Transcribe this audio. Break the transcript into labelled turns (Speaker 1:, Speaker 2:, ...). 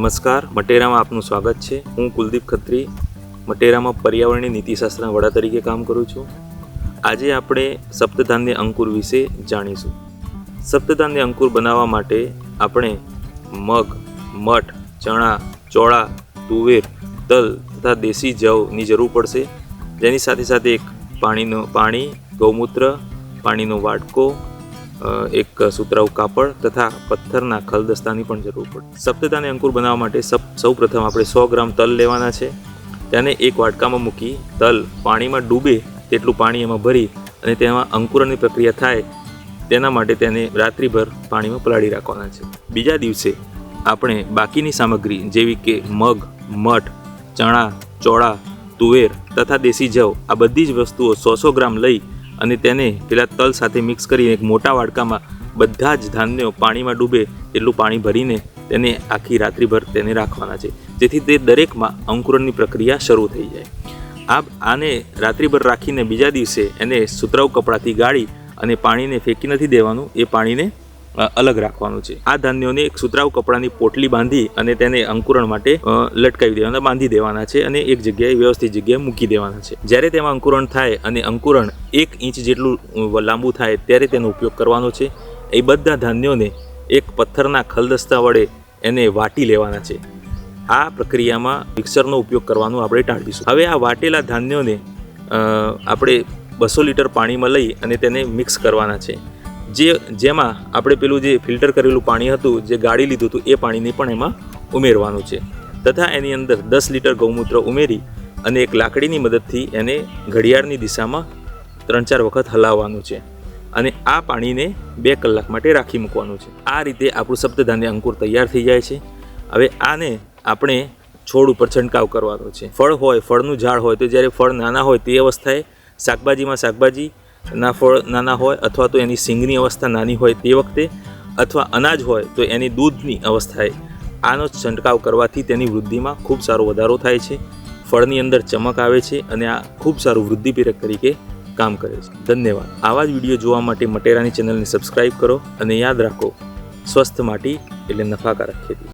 Speaker 1: નમસ્કાર, મટેરામાં આપનું સ્વાગત છે. હું કુલદીપ ખત્રી, મટેરામાં પર્યાવરણીય નીતિશાસ્ત્રના વડા તરીકે કામ કરું છું. આજે આપણે સપ્તધાન્ય અંકુર વિશે જાણીશું. સપ્તધાન્ય અંકુર બનાવવા માટે આપણે મગ, મઠ, ચણા, ચોળા, તુવેર, તલ તથા દેશી જવની જરૂર પડશે. જેની સાથે સાથે એક પાણીનો પાણી, ગૌમૂત્ર, પાણીનો વાટકો એક સુતરાઉ કાપડ તથા પથ્થરના ખલદસ્તાની પણ જરૂર પડે. સપ્તતાને અંકુર બનાવવા માટે સપ સૌ પ્રથમ આપણે સો ગ્રામ તલ લેવાના છે. તેને એક વાટકામાં મૂકી તલ પાણીમાં ડૂબે તેટલું પાણી એમાં ભરી અને તેમાં અંકુરણની પ્રક્રિયા થાય તેના માટે તેને રાત્રિભર પાણીમાં પલાળી રાખવાના છે. બીજા દિવસે આપણે બાકીની સામગ્રી જેવી કે મગ, મઠ, ચણા, ચોળા, તુવેર તથા દેશી જવ આ બધી જ વસ્તુઓ સો સો ગ્રામ લઈ અને તેને પેલા તલ સાથે મિક્સ કરીને એક મોટા વાડકામાં બધા જ ધાન્યો પાણીમાં ડૂબે એટલું પાણી ભરીને તેને આખી રાત્રિભર તેને રાખવાના છે. જેથી તે દરેકમાં અંકુરણની પ્રક્રિયા શરૂ થઈ જાય. આ આને રાત્રિભર રાખીને બીજા દિવસે એને સુતરાઉ કપડાથી ગાળી અને પાણીને ફેંકી નથી દેવાનું. એ પાણીને અલગ રાખવાનું છે. આ ધાન્યોને એક સુતરાઉ કપડાની પોટલી બાંધી અને તેને અંકુરણ માટે લટકાવી દેવાના, બાંધી દેવાના છે અને એક જગ્યાએ વ્યવસ્થિત જગ્યાએ મૂકી દેવાના છે. જ્યારે તેમાં અંકુરણ થાય અને અંકુરણ એક ઇંચ જેટલું લાંબુ થાય ત્યારે તેનો ઉપયોગ કરવાનો છે. એ બધા ધાન્યોને એક પથ્થરના ખલદસ્તા વડે એને વાટી લેવાના છે. આ પ્રક્રિયામાં મિક્સરનો ઉપયોગ કરવાનું આપણે ટાળીશું. હવે આ વાટેલા ધાન્યોને આપણે બસો લીટર પાણીમાં લઈ અને તેને મિક્સ કરવાના છે. જે જેમાં આપણે પેલું જે ફિલ્ટર કરેલું પાણી હતું, જે ગાળી લીધું હતું, એ પાણીને પણ એમાં ઉમેરવાનું છે. તથા એની અંદર દસ લીટર ગૌમૂત્ર ઉમેરી અને એક લાકડીની મદદથી એને ઘડિયાળની દિશામાં ત્રણ ચાર વખત હલાવવાનું છે અને આ પાણીને બે કલાક માટે રાખી મૂકવાનું છે. આ રીતે આપણું સપ્તધાન્ય અંકુર તૈયાર થઈ જાય છે. હવે આને આપણે છોડ ઉપર છંટકાવ કરવાનો છે. ફળ હોય, ફળનું ઝાડ હોય, તો જ્યારે ફળ નાના હોય તે અવસ્થાએ શાકભાજીમાં શાકભાજી ના ફળ, નાના હોય અથવા તો એની સિંગની અવસ્થા નાની હોય તે વખતે અથવા અનાજ હોય તો એની દૂધની અવસ્થાએ આનો છંટકાવ કરવાથી તેની વૃદ્ધિમાં ખૂબ સારો વધારો થાય છે. ફળની અંદર ચમક આવે છે અને આ ખૂબ સારું વૃદ્ધિપ્રેરક તરીકે કામ કરે છે. ધન્યવાદ. આવા જ વીડિયો જોવા માટે મટેરાની ચેનલને સબસ્ક્રાઈબ કરો અને યાદ રાખો, સ્વસ્થ માટી એટલે નફાકારક ખેતી.